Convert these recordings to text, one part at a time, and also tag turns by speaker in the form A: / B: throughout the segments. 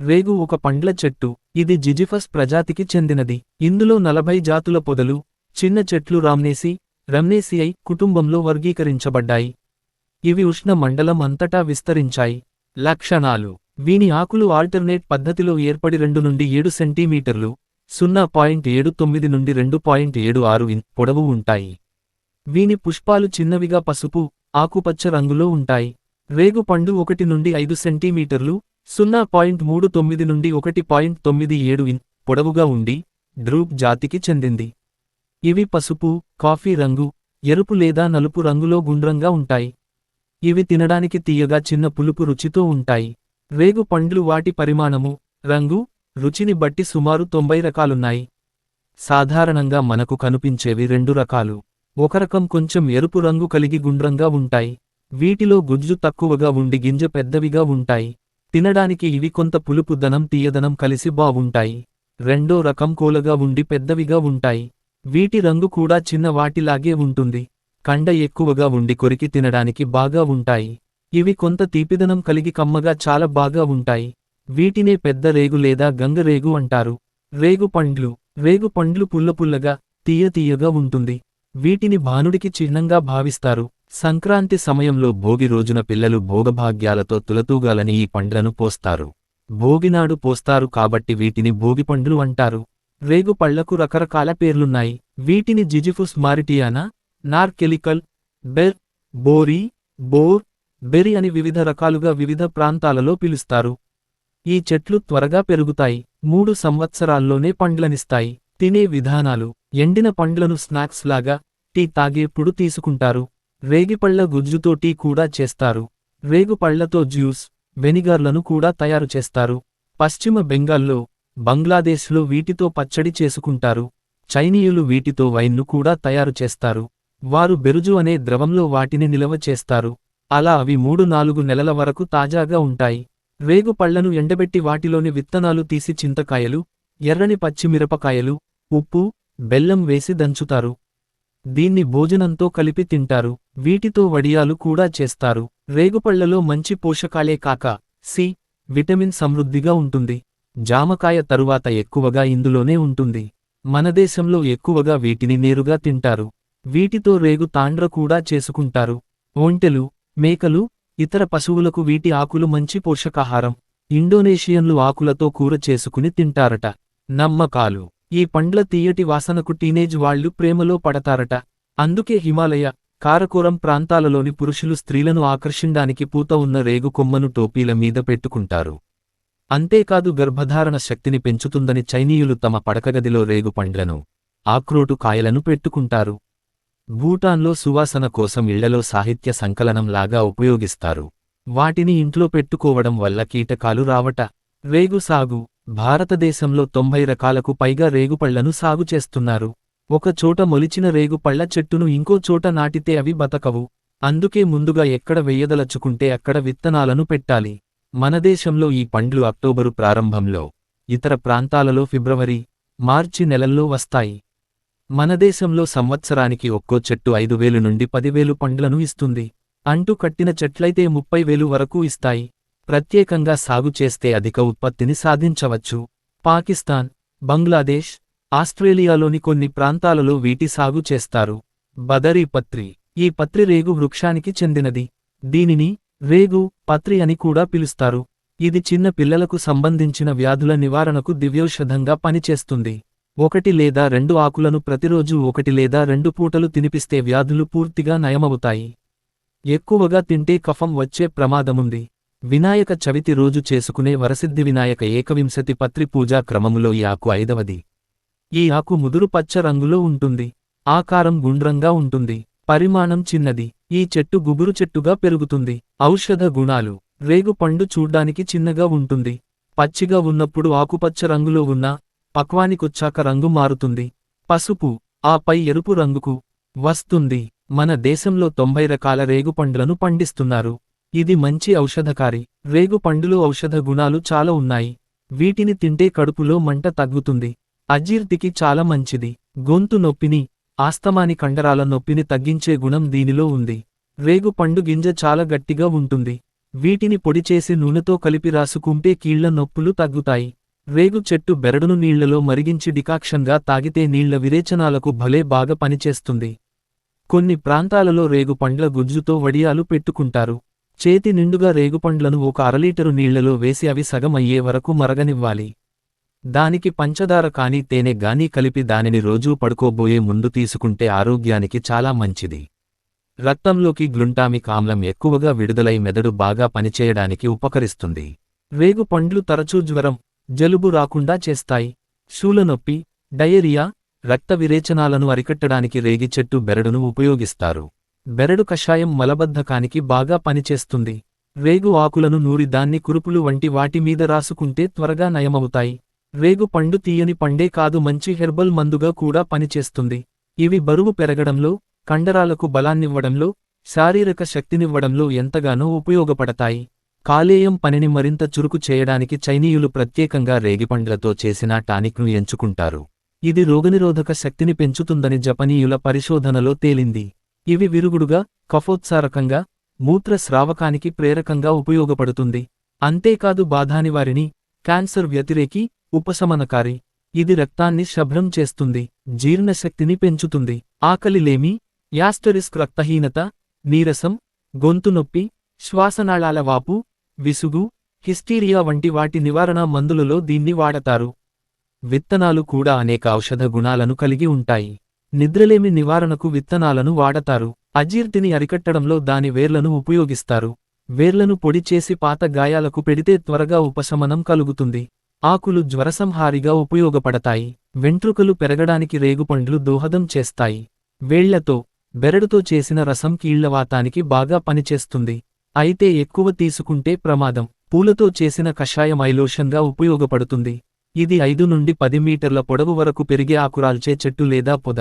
A: రేగు ఒక పండ్ల చెట్టు. ఇది జిజిఫస్ ప్రజాతికి చెందినది. ఇందులో నలభై జాతుల పొదలు చిన్న చెట్లు రామ్నేసి రమ్నేసిఐ కుటుంబంలో వర్గీకరించబడ్డాయి. ఇవి ఉష్ణ మండలం అంతటా విస్తరించాయి. లక్షణాలు. వీని ఆకులు ఆల్టర్నేట్ పద్ధతిలో ఏర్పడి రెండు నుండి ఏడు సెంటీమీటర్లు సున్నా పాయింట్ ఏడు తొమ్మిది నుండి రెండు పాయింట్ ఏడు ఆరు ఇన్ పొడవు ఉంటాయి. వీని పుష్పాలు చిన్నవిగా పసుపు ఆకుపచ్చ రంగులో ఉంటాయి. రేగు పండు ఒకటి నుండి ఐదు సెంటీమీటర్లు సున్నా పాయింట్ మూడు తొమ్మిది నుండి ఒకటి పాయింట్ తొమ్మిది ఏడు ఇన్ పొడవుగా ఉండి డ్రూప్ జాతికి చెందింది. ఇవి పసుపు కాఫీ రంగు ఎరుపు లేదా నలుపు రంగులో గుండ్రంగా ఉంటాయి. ఇవి తినడానికి తీయగా చిన్న పులుపు రుచితో ఉంటాయి. రేగు పండ్లు వాటి పరిమాణము రంగు రుచిని బట్టి సుమారు తొంభై రకాలున్నాయి. సాధారణంగా మనకు కనిపించేవి రెండు రకాలు. ఒక రకం కొంచెం ఎరుపు రంగు కలిగి గుండ్రంగా ఉంటాయి. వీటిలో గుజ్జు తక్కువగా ఉండి గింజ పెద్దవిగా ఉంటాయి. తినడానికి ఇవి కొంత పులుపు దనం తీయదనం కలిసి బావుంటాయి. రెండో రకం కోలగా ఉండి పెద్దవిగా ఉంటాయి. వీటి రంగు కూడా చిన్న వాటిలాగే ఉంటుంది. కండ ఎక్కువగా ఉండి కొరికి తినడానికి బాగా ఉంటాయి. ఇవి కొంత తీపిదనం కలిగి కమ్మగా చాలా బాగా ఉంటాయి. వీటినే పెద్ద రేగు లేదా గంగరేగు అంటారు. రేగు పండ్లు. రేగు పండ్లు పుల్లపుల్లగా తీయ తీయగా ఉంటుంది. వీటిని భానుడికి చిహ్నంగా భావిస్తారు. సంక్రాంతి సమయంలో భోగి రోజున పిల్లలు భోగభాగ్యాలతో తులతూగాలని ఈ పండ్లను పోస్తారు. భోగినాడు పోస్తారు కాబట్టి వీటిని భోగిపండ్లు అంటారు. రేగు పళ్ళకు రకరకాల పేర్లున్నాయి. వీటిని జిజిఫుస్ మారిటియానా నార్కెలికల్ బెర్ బోరీ బోర్ బెరి అని వివిధ రకాలుగా వివిధ ప్రాంతాలలో పిలుస్తారు. ఈ చెట్లు త్వరగా పెరుగుతాయి. మూడు సంవత్సరాల్లోనే పండ్లనిస్తాయి. తినే విధానాలు. ఎండిన పండ్లను స్నాక్స్ లాగా టీ తాగేప్పుడు తీసుకుంటారు. రేగిపళ్ళ గుజ్జుతో టీ కూడా చేస్తారు. రేగుపళ్ళతో జ్యూస్ వెనిగర్లను కూడా తయారు చేస్తారు. పశ్చిమ బెంగాల్లో బంగ్లాదేశ్లో వీటితో పచ్చడి చేసుకుంటారు. చైనీయులు వీటితో వైన్ను కూడా తయారు చేస్తారు. వారు బెరుజు అనే ద్రవంలో వాటిని నిలవ చేస్తారు. అలా అవి మూడు నాలుగు నెలల వరకు తాజాగా ఉంటాయి. రేగు పళ్ళను ఎండబెట్టి వాటిలోని విత్తనాలు తీసి చింతకాయలు ఎర్రని పచ్చిమిరపకాయలు ఉప్పు బెల్లం వేసి దంచుతారు. దీన్ని భోజనంతో కలిపి తింటారు వీటితో వడియాలు కూడా చేస్తారు. రేగుపళ్ళలో మంచి పోషకాలే కాక సి విటమిన్ సమృద్ధిగా ఉంటుంది. జామకాయ తరువాత ఎక్కువగా ఇందులోనే ఉంటుంది. మన దేశంలో ఎక్కువగా వీటిని నేరుగా తింటారు. వీటితో రేగు తాండ్ర కూడా చేసుకుంటారు. ఒంటెలు మేకలు ఇతర పశువులకు వీటి ఆకులు మంచి పోషకాహారం. ఇండోనేషియన్లు ఆకులతో కూర చేసుకుని తింటారట. నమ్మకాలు. ఈ పండ్ల తీయటి వాసనకు టీనేజ్ వాళ్ళు ప్రేమలో పడతారట. అందుకే హిమాలయ కారకోరం ప్రాంతాలలోని పురుషులు స్త్రీలను ఆకర్షించడానికి పూత ఉన్న రేగు కొమ్మను టోపీల మీద పెట్టుకుంటారు. అంతేకాదు గర్భధారణ శక్తిని పెంచుతుందని చైనీయులు తమ పడకగదిలో రేగు పండ్లను ఆక్రోటు కాయలను పెట్టుకుంటారు. భూటాన్లో సువాసన కోసం ఇళ్ళలో సాహిత్య సంకలనంలాగా ఉపయోగిస్తారు. వాటిని ఇంట్లో పెట్టుకోవడం వల్ల కీటకాలు రావట. రేగు సాగు భారతదేశంలో తొంభై రకాలకు పైగా రేగుపళ్ళను సాగు చేస్తున్నారు. ఒక చోట మొలిచిన రేగుపళ్ళ చెట్టును ఇంకో చోట నాటితే అవి బతకవు. అందుకే ముందుగా ఎక్కడ వెయ్యదలచుకుంటే అక్కడ విత్తనాలను పెట్టాలి. మన దేశంలో ఈ పండ్లు అక్టోబరు ప్రారంభంలో ఇతర ప్రాంతాలలో ఫిబ్రవరి మార్చి నెలల్లో వస్తాయి. మన దేశంలో సంవత్సరానికి ఒక్కో చెట్టు ఐదు వేలు నుండి పదివేలు పండ్లను ఇస్తుంది. అంటూ కట్టిన చెట్లయితే ముప్పై వేలు వరకు ఇస్తాయి. ప్రత్యేకంగా సాగు చేస్తే అధిక ఉత్పత్తిని సాధించవచ్చు. పాకిస్తాన్ బంగ్లాదేశ్ ఆస్ట్రేలియాలోని కొన్ని ప్రాంతాలలో వీటి సాగు చేస్తారు. బదరీ పత్రి ఈ పత్రి రేగు వృక్షానికి చెందినది. దీనిని రేగు పత్రి అని కూడా పిలుస్తారు. ఇది చిన్న పిల్లలకు సంబంధించిన వ్యాధుల నివారణకు దివ్యౌషధంగా పనిచేస్తుంది. ఒకటి లేదా రెండు ఆకులను ప్రతిరోజు ఒకటి లేదా రెండు పూటలు తినిపిస్తే వ్యాధులు పూర్తిగా నయమవుతాయి. ఎక్కువగా తింటే కఫం వచ్చే ప్రమాదముంది. వినాయక చవితి రోజు చేసుకునే వరసిద్ధి వినాయక ఏకవింశతి పత్రి పూజా క్రమములో ఈ ఆకు ఐదవది. ఈ ఆకు ముదురు పచ్చ రంగులో ఉంటుంది. ఆకారం గుండ్రంగా ఉంటుంది. పరిమాణం చిన్నది. ఈ చెట్టు గుబురు చెట్టుగా పెరుగుతుంది. ఔషధ గుణాలు. రేగు పండు చూడ్డానికి చిన్నగా ఉంటుంది. పచ్చిగా ఉన్నప్పుడు ఆకుపచ్చ రంగులో ఉన్న పక్వానికొచ్చాక రంగు మారుతుంది. పసుపు ఆపై ఎరుపు రంగుకు వస్తుంది. మన దేశంలో తొంభై రకాల రేగుపండ్లను పండిస్తున్నారు. ఇది మంచి ఔషధకారి. రేగు పండులో ఔషధ గుణాలు చాలా ఉన్నాయి. వీటిని తింటే కడుపులో మంట తగ్గుతుంది. అజీర్తికి చాలా మంచిది. గొంతు నొప్పిని ఆస్తమాని కండరాల నొప్పిని తగ్గించే గుణం దీనిలో ఉంది. రేగు పండు గింజ చాలా గట్టిగా ఉంటుంది. వీటిని పొడి చేసి నూనెతో కలిపి రాసుకుంటే కీళ్ళ నొప్పులు తగ్గుతాయి. రేగు చెట్టు బెరడును నీళ్ళలో మరిగించి డికాక్షన్గా తాగితే నీళ్ళ విరేచనాలకు భలే బాగా పనిచేస్తుంది. కొన్ని ప్రాంతాలలో రేగు పండ్ల గుజ్జుతో వడియాలు పెట్టుకుంటారు. చేతి నిండుగా రేగుపండ్లను ఒక అరలీటరు నీళ్ళలో వేసి అవి సగం అయ్యే వరకు మరగనివ్వాలి. దానికి పంచదార కానీ తేనె గానీ కలిపి దానిని రోజూ పడుకోబోయే ముందు తీసుకుంటే ఆరోగ్యానికి చాలా మంచిది. రక్తంలోకి గ్లుంటామిక్ ఆమ్లం ఎక్కువగా విడుదలై మెదడు బాగా పనిచేయడానికి ఉపకరిస్తుంది. రేగు పండ్లు తరచూ జ్వరం జలుబు రాకుండా చేస్తాయి. శూలనొప్పి డయేరియా రక్త విరేచనాలను అరికట్టడానికి రేగి చెట్టు బెరడును ఉపయోగిస్తారు. బెరడు కషాయం మలబద్ధకానికి బాగా పనిచేస్తుంది. రేగు ఆకులను నూరి దాన్ని కురుపులు వంటి వాటి మీద రాసుకుంటే త్వరగా నయమవుతాయి. రేగు పండు తీయని పండే కాదు మంచి హెర్బల్ మందుగా కూడా పనిచేస్తుంది. ఇవి బరువు పెరగడంలో కండరాలకు బలాన్నివ్వడంలో శారీరక శక్తినివ్వడంలో ఎంతగానో ఉపయోగపడతాయి. కాలేయం పనిని మరింత చురుకు చేయడానికి చైనీయులు ప్రత్యేకంగా రేగిపండ్లతో చేసిన టానిక్ను ఎంచుకుంటారు. ఇది రోగనిరోధక శక్తిని పెంచుతుందని జపనీయుల పరిశోధనలో తేలింది. ఇవి విరుగుడుగా కఫోత్సారకంగా మూత్ర స్రావకానికి ప్రేరకంగా ఉపయోగపడుతుంది. అంతేకాదు బాధానివారిని క్యాన్సర్ వ్యతిరేకి ఉపశమనకారి. ఇది రక్తాన్ని శభ్రం చేస్తుంది జీర్ణశక్తిని పెంచుతుంది. ఆకలిలేమి యాస్టరిస్క్ రక్తహీనత నీరసం గొంతు నొప్పి శ్వాసనాళాల వాపు విసుగు హిస్టీరియా వంటి వాటి నివారణ మందులలో దీన్ని వాడతారు. విత్తనాలు కూడా అనేక ఔషధ గుణాలను కలిగి ఉంటాయి. నిద్రలేమి నివారణకు విత్తనాలను వాడతారు. అజీర్తిని అరికట్టడంలో దాని వేర్లను ఉపయోగిస్తారు. వేర్లను పొడి చేసి పాత గాయాలకు పెడితే త్వరగా ఉపశమనం కలుగుతుంది. ఆకులు జ్వరసంహారిగా ఉపయోగపడతాయి. వెంట్రుకలు పెరగడానికి రేగుపండ్లు దోహదం చేస్తాయి. వేళ్ళతో బెరడుతో చేసిన రసం కీళ్ళవాతానికి బాగా పనిచేస్తుంది. అయితే ఎక్కువ తీసుకుంటే ప్రమాదం. పూలతో చేసిన కషాయమైలోషన్గా ఉపయోగపడుతుంది. ఇది ఐదు నుండి పది మీటర్ల పొడవు వరకు పెరిగే ఆకురాల్చే చెట్టు లేదా పొద.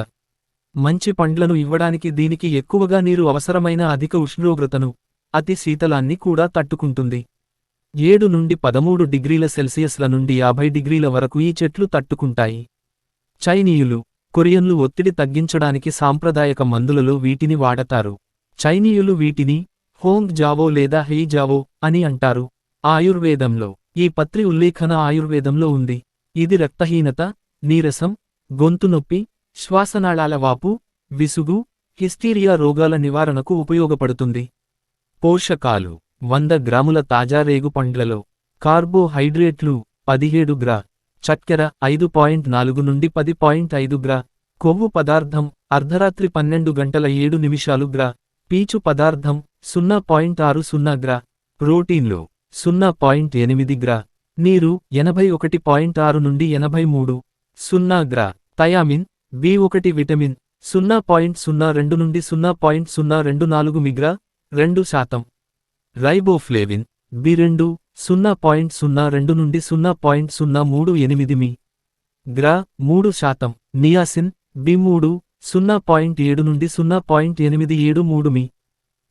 A: మంచి పండ్లను ఇవ్వడానికి దీనికి ఎక్కువగా నీరు అవసరమైన అధిక ఉష్ణోగ్రతను అతి శీతలాన్ని కూడా తట్టుకుంటుంది. ఏడు నుండి పదమూడు డిగ్రీల సెల్సియస్ల నుండి యాభై డిగ్రీల వరకు ఈ చెట్లు తట్టుకుంటాయి. చైనీయులు కొరియన్లు ఒత్తిడి తగ్గించడానికి సాంప్రదాయక మందులలో వీటిని వాడతారు. చైనీయులు వీటిని హోంగ్ జావో లేదా హెయి జావో అని అంటారు. ఆయుర్వేదంలో ఈ పత్రి ఉల్లేఖన ఆయుర్వేదంలో ఉంది. ఇది రక్తహీనత నీరసం గొంతు నొప్పి శ్వాసనాళాల వాపు విసుగు హిస్టీరియా రోగాల నివారణకు ఉపయోగపడుతుంది. పోషకాలు వంద గ్రాముల తాజా రేగు పండ్లలో కార్బోహైడ్రేట్లు పదిహేడు గ్రా చక్కెర ఐదు పాయింట్ నాలుగు నుండి పది పాయింట్ ఐదు గ్రా కొవ్వు పదార్థం అర్ధరాత్రి పన్నెండు గంటల ఏడు నిమిషాలు గ్రా పీచు పదార్థం సున్నా పాయింట్ ఆరు సున్నా గ్రా ప్రోటీన్లు సున్నా పాయింట్ ఎనిమిది గ్రా నీరు ఎనభై ఒకటి పాయింట్ ఆరు నుండి ఎనభై మూడు సున్నా గ్రా థయామిన్ బి ఒకటి విటమిన్ సున్నా పాయింట్ సున్నా రెండు నుండి సున్నా పాయింట్ సున్నా రెండు నాలుగు మిగ్రా రెండు శాతం. రైబోఫ్లేవిన్ బి రెండు సున్నా పాయింట్ సున్నా రెండు నుండి సున్నా పాయింట్ సున్నా మూడు ఎనిమిది మీ గ్రా మూడు శాతం. నియాసిన్ బి మూడు సున్నా పాయింట్ ఏడు నుండి సున్నా పాయింట్ ఎనిమిది ఏడు మూడు మీ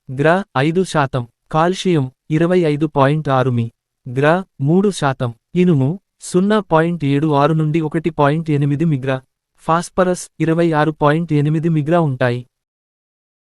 A: గ్రా ఐదు శాతం. కాల్షియం ఇరవై ఐదు పాయింట్ ఆరు మీ గ్రా మూడు శాతం. ఇనుము సున్నా పాయింట్ ఏడు ఆరు నుండి ఒకటి పాయింట్ ఎనిమిది మిగ్రా ఫాస్పరస్ ఇరవై ఆరు పాయింట్ ఎనిమిది మిగ్రా ఉంటాయి.